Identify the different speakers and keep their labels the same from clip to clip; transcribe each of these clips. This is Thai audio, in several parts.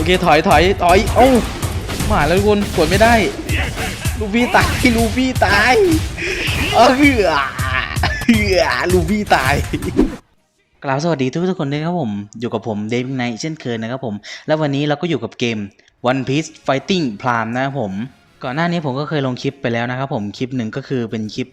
Speaker 1: โอเคถอยถอยถอยเอ้ามาแล้วทุกคนกดไม่ได้ลูฟี่ตายลูฟี่ตายเออเหือเหือลูฟี่ตายกล่าวสวัสดีทุกทุกคนด้วยครับผม อยู่กับผมเดวิดไนเช่นเคยนะครับผม และวันนี้เราก็อยู่กับเกม One Piece Fighting Prime นะครับผม ก่อนหน้านี้ผมก็เคยลงคลิปไปแล้วนะครับผมคลิปหนึ่งก็คือเป็นคลิป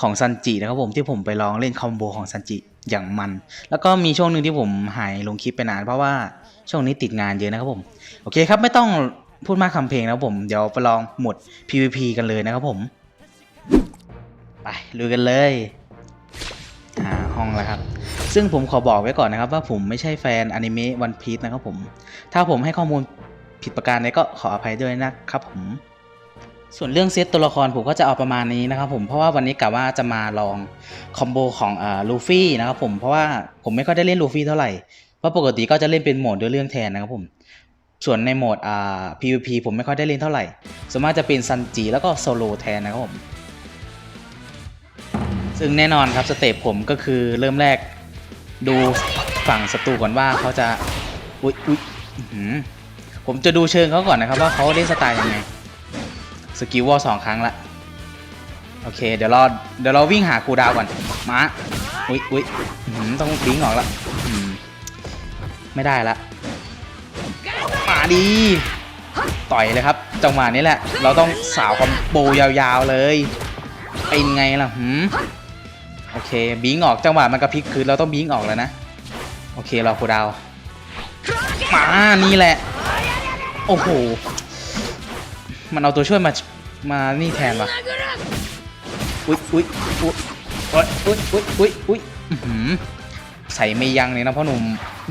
Speaker 1: ของซันจินะครับผมที่ผมไปลองเล่นคอมโบของซันจิอย่างมัน แล้วก็มีช่วงหนึ่งที่ผมหายลงคลิปไปนานเพราะว่าช่วงนี้ติดงานเยอะนะครับผมโอเคครับไม่ต้องพูดมากคำเพลงนะครับผมเดี๋ยวไปลองหมด PVP กันเลยนะครับผมไปลุยกันเลยอ่าห้องแล้วครับ ซึ่งผมขอบอกไว้ก่อนนะครับ ว่าผมไม่ใช่แฟนอนิเมะวันพีซนะครับผม ถ้าผมให้ข้อมูลผิดประการใดก็ขออภัยด้วยนะครับผม ส่วนเรื่องเซตตัวละครผมก็จะเอาประมาณนี้นะครับผมเพราะว่าวันนี้กะว่าจะมาลองคอมโบของอ่าลูฟี่นะครับผมเพราะว่าผมไม่ค่อยได้เล่นลูฟี่เท่าไหร่เพราะปกติก็จะเล่นเป็นโหมดด้วยเรื่องแทนนะครับผมส่วนในโหมดอ่า PVP ผมไม่ค่อยได้เล่นเท่าไหร่ส่วนมากจะเป็นซันจิแล้วก็โซโลแทนนะครับผมซึ่งแน่นอนครับสเตปผมก็คือเริ่มแรกดูฝั่งศัตรูก่อนว่าเขาจะอุ๊ยอุ๊ยผมจะดูเชิงเขาก่อนนะครับว่าเขาเล่นสไตล์ยังไง กิลวอลสองครั้งละ โอเค เดี๋ยวเราเดี๋ยวเราวิ่งหาครูดาวก่อน มาอุ๊ยอุ๊ยต้องบิงออกละไม่ได้ละมาดีต่อยเลยครับ จังหวะนี้แหละ เราต้องสาวคอมโบยาวๆเลยเป็นไงล่ะหืมโอเคบิงออกจังหวะมันกระพริกคือเราต้องบิงออกแล้วนะ โอเคเราครูดาวมานี่แหละ โอ้โห มันเอาตัวช่วยมา มานี่แทนปะอุ๊ยอุ๊ยอุ๊ยอุ๊ยอุ๊ยอุ๊ยอุ๊ยอืมใส่ไม่ยั้งเลยนะพ่อหนุ่ม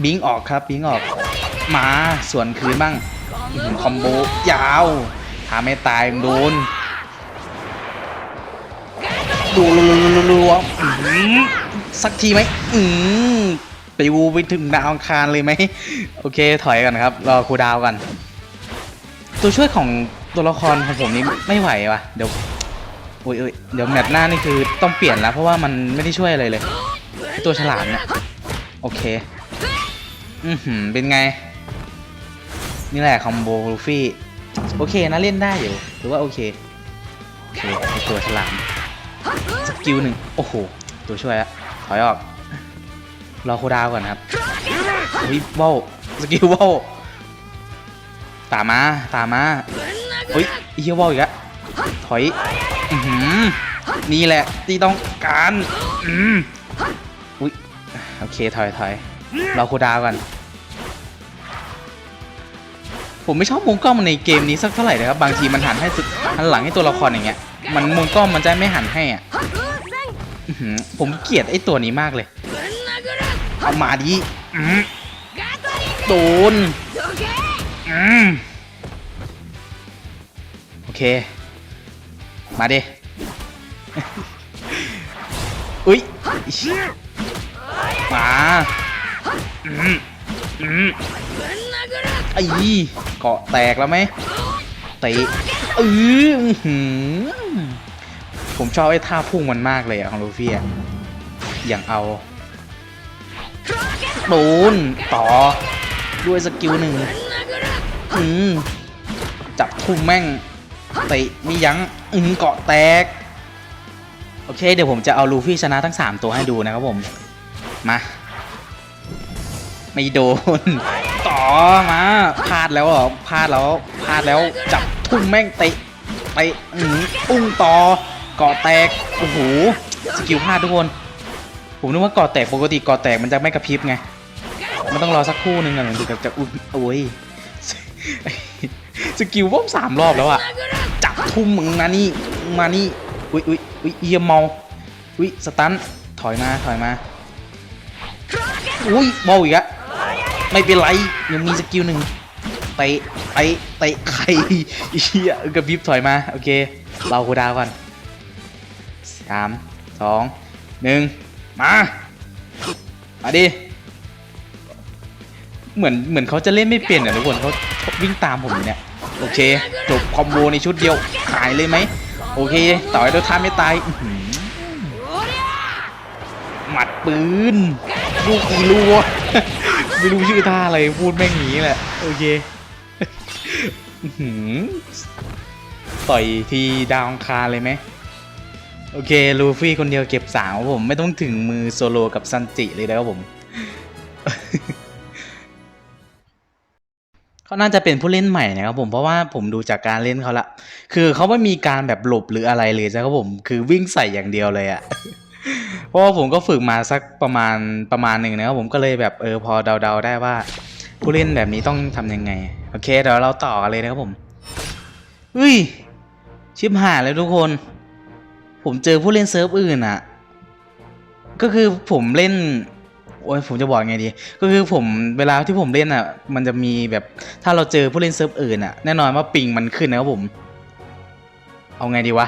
Speaker 1: บิงออกครับบิงออกมาส่วนคืนบ้างคอมโบยาวหาไม่ตายโดนดูรัวสักทีไหมอืมไปวูไปถึงดาวอังคารเลยไหมโอเคถอยกันครับรอครูดาวกัน ตัวช่วยของ ตัวละครของผมนี่ไม่ไหวว่ะเดี๋ยวโอ้ยเดี๋ยวแมตช์หน้านี่คือต้องเปลี่ยนแล้วเพราะว่ามันไม่ได้ช่วยอะไรเลย ตัวฉลามเนี่ยโอเค อือหือเป็นไง นี่แหละคอมโบลูฟี่โอเคนะเล่นได้อยู่หรือว่าโอเคโอเคตัวฉลามสกิลหนึ่งโอ้โหตัวช่วยละถอยออกรอโคดาวก่อนครับวิบว้าสกิลว้า ตามมาตามมาเฮ้ยไอ้เฮียว้าวอีกแล้วถอยอือหือนี่แหละที่ต้องการอืมอุ้ยโอเคถอยถอยรอโคดาวก่อนผมไม่ชอบมุมกล้องในเกมนี้สักเท่าไหร่นะครับบางทีมันหันให้สุดหันหลังให้ตัวละครอย่างเงี้ยมันมุมกล้องมันจะไม่หันให้อะอื้อหือผมเกลียดไอ้ตัวนี้มากเลยเอามาดิอืมโดนอื มโอเค มาดิ อุ้ย มาอืมอืมไอ้เกาะแตกแล้วไหมเตะเอออื้อหือผมชอบไอ้ท่าพุ่งมันมากเลยอะของลูฟี่อะอย่างเอาโดนต่อด้วยสกิลหนึ่ง อืมจับทุ่มแม่งเตะม่ยั้งอืมเกาะแตก โอเค เดี๋ยวผมจะเอาลูฟี่ชนะทั้ง 3 ตัวให้ดูนะครับผม มา ไม่โดน ต่อมาพลาดแล้วเหรอพลาดแล้วพลาดแล้วจับทุ่มแม่งเตะเตะอืมอุ้งต่อเกาะแตกโอ้โหสกิลพลาดทุกคนผมนึกว่าเกาะแตกปกติเกาะแตกมันจะไม่กระพริบไง มันต้องรอสักครู่หนึ่งอะถึงจะอุ้ยโอ้ย สกิลว่อมสามรอบแล้วอะจับทุ่มมึงมานี่มานี่อุ้ยอุ้ยอุ้ยเอียเมาอุ้ยสตันถอยมาถอยมาอุ้ยเมาอีกอะไม่เป็นไรยังมีสกิลหนึ่งเตะเตะเตะใครเฮียกระพริบถอยมาโอเคเราคูดาวก่อนสามสองหนึ่งมามาดิ เหมือนเหมือนเขาจะเล่นไม่เป็นอะทุกคนเขาวิ่งตามผมอยู่เนี่ยโอเคจบคอมโบในชุดเดียวหายเลยไหมโอเค ต่อยด้วยท่าไม่ตายหมัดปืนลูกอีลูวไม่รู้ชื่อท่าอะไรพูดแม่งหนีแหละโอเคต่อยทีดาวคาเลยไหมโอเคลูฟี่คนเดียวเก็บสามครับผมไม่ต้องถึงมือโซโลกับซันจิเลยนะครับผม เขาน่าจะเป็นผู้เล่นใหม่นะครับผมเพราะว่าผมดูจากการเล่นเขาละ คือเขาไม่มีการแบบหลบหรืออะไรเลยนะครับผมคือวิ่งใส่อย่างเดียวเลยอะเพราะว่าผมก็ฝึกมาสักประมาณประมาณหนึ่งนะครับผมก็เลยแบบเออพอเดาๆได้ว่า ผู้เล่นแบบนี้ต้องทำยังไง โอเคเดี๋ยวเราต่อกันเลยนะครับผมเฮ้ยชิบหายเลยทุกคน ผมเจอผู้เล่นเซิร์ฟอื่นอะก็คือผมเล่น โอ้ยผมจะบอกไงดี ก็คือผมเวลาที่ผมเล่นอะมันจะมีแบบถ้าเราเจอผู้เล่นเซิร์ฟอื่นอะแน่นอนว่าปิงมันขึ้นนะครับผม เอาไงดีวะ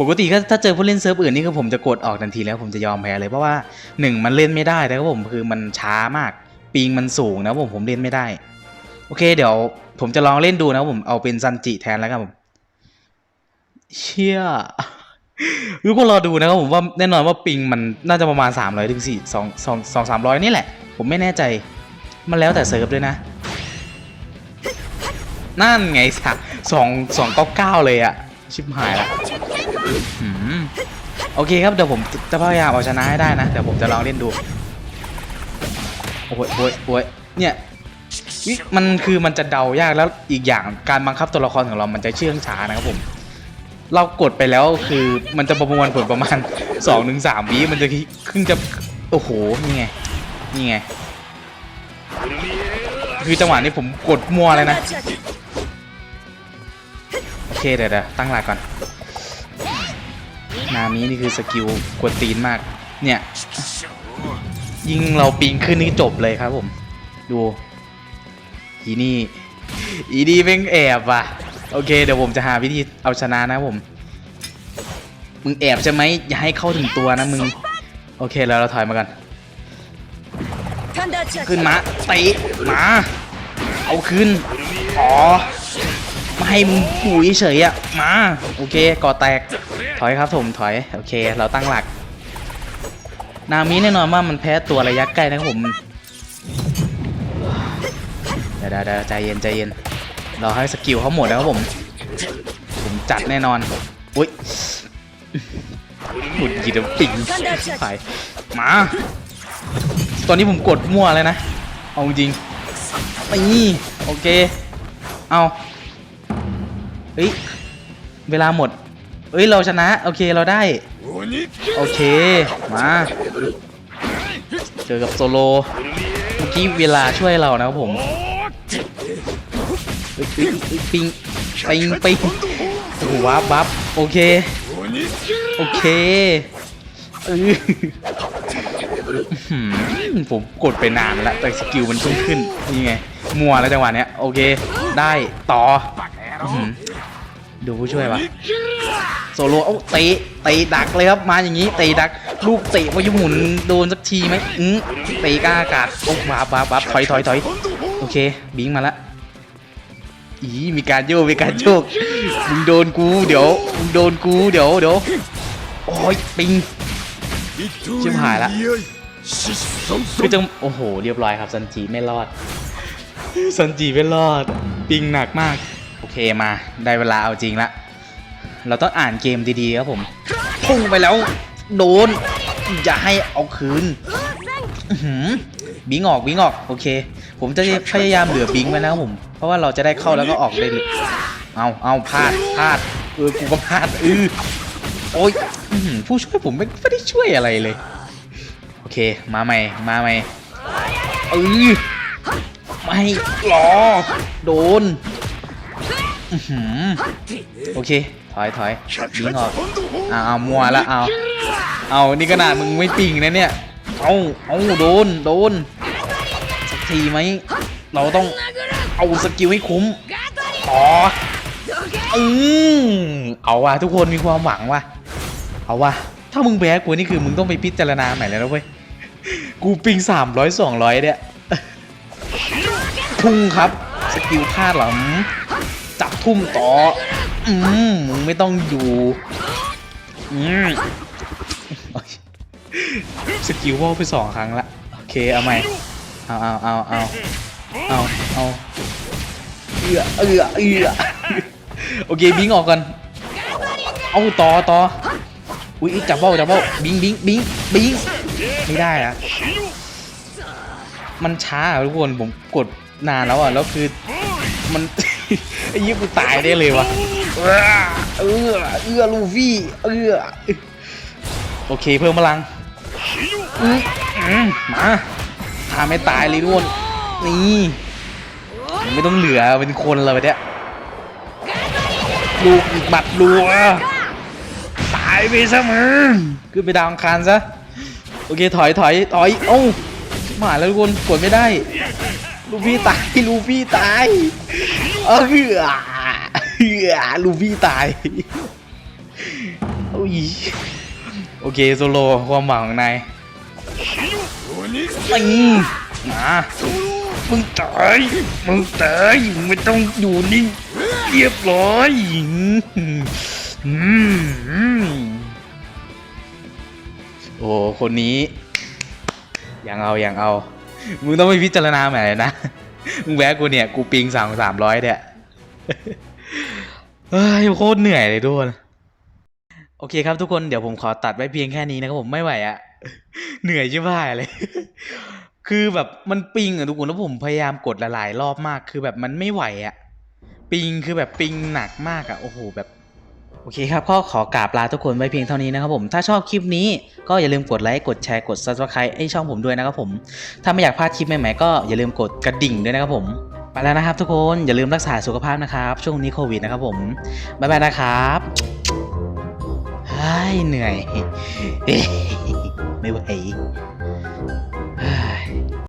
Speaker 1: ปกติก็ถ้าเจอผู้เล่นเซิร์ฟอื่นนี่คือผมจะกดออกทันทีแล้วผมจะยอมแพ้เลยเพราะว่าหนึ่งมันเล่นไม่ได้นะครับผมคือมันช้ามาก ปิงมันสูงนะครับผมผมเล่นไม่ได้ โอเค เดี๋ยวผมจะลองเล่นดูนะครับผมเอาเป็นซันจิแทนแล้วครับผม เชี่ย ทุกคนรอดูนะครับผมว่าแน่นอนว่าปิงมันน่าจะประมาณ 300ถึง4 2 2 2 300 นี่แหละ ผมไม่แน่ใจ มันแล้วแต่เซิร์ฟด้วยนะ นั่นไงสักสองสองเก้าเก้าเลยอะชิบหายละโอเคครับ เดี๋ยวผมจะพยายามเอาชนะให้ได้นะ เดี๋ยวผมจะลองเล่นดู โอ้ยโอ้ยโอ้ยเนี่ยมันคือมันจะเดายากแล้วอีกอย่างการบังคับตัวละครของเรามันจะเชื่องช้านะครับผม เรากดไปแล้วคือมันจะประมวลผลประมาณ2-3ถึง3วิมันจะครึ่งจะโอ้โหนี่ไงนี่ไงคือจังหวะนี้ผมกดมัวเลยนะโอเคเดี๋ยวเดี๋ยวตั้งหลักก่อนนามินี่คือสกิลกวนตีนมาก เนี่ย ยิงเราปิงขึ้นนี่จบเลยครับผม ดู อีนี่ อีนี่เป็นแอบว่ะ โอเค เดี๋ยวผมจะหาวิธีเอาชนะนะผม มึงแอบใช่ไหมอย่าให้เข้าถึงตัวนะมึง โอเคแล้วเราถอยมากัน ขึ้นมาเตะมาเอาขึ้นอ๋อไม่ให้มึงปุ๋ยเฉยอะมาโอเคก่อแตกถอยครับผมถอยโอเค เราตั้งหลัก นามิแน่นอนว่ามันแพ้ตัวระยะใกล้นะครับผมเดี๋ยวเดี๋ยวเดี๋ยวใจเย็นใจเย็น เราให้สกิลเขาหมดแล้วครับผม ผมจัดแน่นอน อุ้ยหมุดหยิบปิงไปมา ตอนนี้ผมกดมั่วเลยนะ เอาจริงนี่โอเค เอา เฮ้ย เวลาหมดเอ้ย เราชนะ โอเค เราได้ โอเค มา เจอกับโซโล เมื่อกี้เวลาช่วยเรานะครับผม เฮ้ยเฮ้ยเฮ้ยปิงปิงปิงโอ้โหวับวับโอเค โอเคผมกดไปนานแล้วแต่สกิลมันเพิ่งขึ้นนี่ไงมัวแล้วจังหวะเนี้ยโอเค ได้ต่อดูผู้ช่วยวะโซโลเอ้เตะเตะดักเลยครับมาอย่างนี้เตะดักลูกเตะพายุหมุนโดนสักทีไหมอืมเตะกลาอากาศโอ้วาบวาบวาบถอยถอยถอยโอเคบิงมาละ อีมีการโยกมีการโยกมึงโดนกูเดี๋ยวมึงโดนกูเดี๋ยวเดี๋ยวโอ้ยปิง ชิบหายละ คือจังโอ้โห เรียบร้อยครับซันจีไม่รอดซันจีไม่รอด ปิงหนักมาก โอเคมา ได้เวลาเอาจริงละ เราต้องอ่านเกมดีๆครับผมพุ่งไปแล้ว โดน อย่าให้เอาคืนอื้อหือบิงออกบิงออก โอเค ผมจะพยายามเหลือบิงไว้นะครับผม เพราะว่าเราจะได้เข้าแล้วก็ออกได้เลยเอาเอาพลาดพลาดเออกูก็พลาดเออโอ้ยอื้อหือผู้ช่วยผมไม่ไม่ได้ช่วยอะไรเลย โอเค มาใหม่ มาใหม่เออไม่หรอโดนอื้อหือโอเค ถอยถอยบิงออกเอาเอามัวละเอาเอานี่ขนาดมึงไม่ปิงนะเนี่ย เอาเอาโดน โดนสัก ทีไหม เราต้องเอาสกิลให้คุ้มอ๋ออืมเอาว่ะทุกคนมีความหวังว่ะ เอาว่ะ ถ้ามึงแพ้กูนี่คือมึงต้องไปพิจารณาใหม่แล้วนะเว้ย กูปิงสามร้อยสองร้อยเนี่ยทุ่งครับ สกิลพลาดเหรอหืมจับทุ่มต่อ อืมมึงไม่ต้องอยู่ อืมโอ๊ยสกิลวอลไปสองครั้งละ โอเค เอาใหม่ เอาเอาเอาเอาเอาเอาเอือเอือเอือโอเคบิงออกก่อนเอาต่อต่ออุ้ยจับเบ้าจับเบ้าบิงบิงบิงบิงไม่ได้อะมันช้าอะทุกคนผมกดนานแล้วอะแล้วคือมันไอ้ยี่กูตายได้เลยวะเอื้อเอื้อเอื้อลูฟี่เอื้อโอเคเพิ่มพลังอืมอืมมา ทาไม่ตายเลยทุกคนนี่ไม่ต้องเหลือเป็นคนเลยเนี่ยลูกอีกบัดลูกตายไปซะมึงขึ้นไปดาวอังคารซะโอเคถอยถอยถอยเอ้ามาแล้วทุกคนกดไม่ได้ ลูฟี่ตายลูฟี่ตายเออเหือเหือลูฟี่ตายโอ้ยโอเคโซโลความหวังของนาย นี่มามึงตายมึงตายไม่ต้องอยู่นิ่งเรียบร้อยอืมโอ้คนนี้ยังเอายังเอา มึงต้องไปพิจารณาใหม่เลยนะ มึงแวะกูเนี่ย กูปิงสามสามร้อยเนี่ยเฮ้ยโคตรเหนื่อยเลยทุกคน โอเคครับทุกคนเดี๋ยวผมขอตัดไว้เพียงแค่นี้นะครับผมไม่ไหวอะ เหนื่อยชิบหายเลย คือแบบมันปิงอะทุกคนแล้วผมพยายามกดหลายๆรอบมาก คือแบบมันไม่ไหวอะปิงคือแบบปิงหนักมากอะโอ้โหแบบโอเคครับก็ขอกราบลาทุกคนไว้เพียงเท่านี้นะครับผมถ้าชอบคลิปนี้ก็อย่าลืมกดไลค์กดแชร์กด subscribe ให้ช่องผมด้วยนะครับผม ถ้าไม่อยากพลาดคลิปใหม่ๆก็อย่าลืมกดกระดิ่งด้วยนะครับผมไปแล้วนะครับทุกคนอย่าลืมรักษาสุขภาพนะครับ ช่วงนี้โควิดนะครับผมบ๊ายบายนะครับเฮ้ยเหนื่อย ไม่ไหว